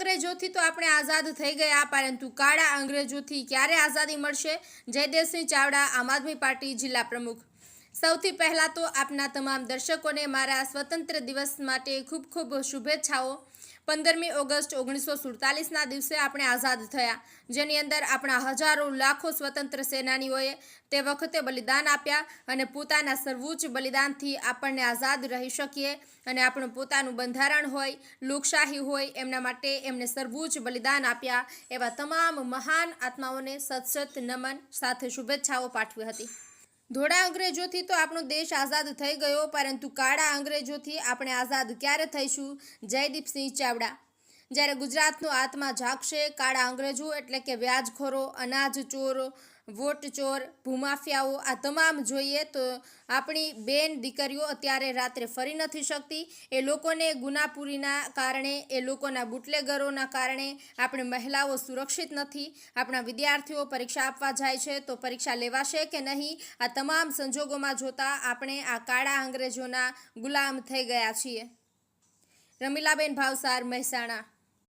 અંગ્રેજોથી તો આપણે આઝાદ થઈ ગયા, પરંતુ કાળા અંગ્રેજોથી ક્યારે આઝાદી મળશે? જયદેવસિંહ ચાવડા, આમ આદમી પાર્ટી જિલ્લા પ્રમુખ. સૌથી પહેલાં તો આપના તમામ દર્શકોને મારા સ્વતંત્ર દિવસ માટે ખૂબ ખૂબ શુભેચ્છાઓ. પંદરમી ઓગસ્ટ ઓગણીસો સુડતાલીસના દિવસે આપણે આઝાદ થયા, જેની અંદર આપણા હજારો લાખો સ્વતંત્ર સેનાનીઓએ તે વખતે બલિદાન આપ્યા અને પોતાના સર્વોચ્ચ બલિદાનથી આપણને આઝાદ રહી શકીએ અને આપણું પોતાનું બંધારણ હોય, લોકશાહી હોય, એમના માટે એમને સર્વોચ્ચ બલિદાન આપ્યા, એવા તમામ મહાન આત્માઓને સતસત નમન સાથે શુભેચ્છાઓ પાઠવી હતી. ધોળા અંગ્રેજોથી તો આપણો દેશ આઝાદ થઈ ગયો, પરંતુ કાળા અંગ્રેજોથી આપણે આઝાદ ક્યારે થઈશું? જયદીપસિંહ ચાવડા જ્યારે ગુજરાતનો આત્મા જાગશે, કાળા અંગ્રેજો એટલે કે વ્યાજખોરો, અનાજ ચોર, વોટ ચોર, ભૂમાફિયાઓ, આ તમામ જોઈએ તો આપણી બેન દીકરીઓ અત્યારે રાત્રે ફરી નથી શકતી. એ લોકોને ગુનાપુરીના કારણે, એ લોકોના બુટલેગરોના કારણે આપણે મહિલાઓ સુરક્ષિત નથી. આપણા વિદ્યાર્થીઓ પરીક્ષા આપવા જાય છે તો પરીક્ષા લેવાશે કે નહીં? આ તમામ સંજોગોમાં જોતા આપણે આ કાળા અંગ્રેજોના ગુલામ થઈ ગયા છીએ. રમીલાબેન ભાવસાર, મહેસાણા.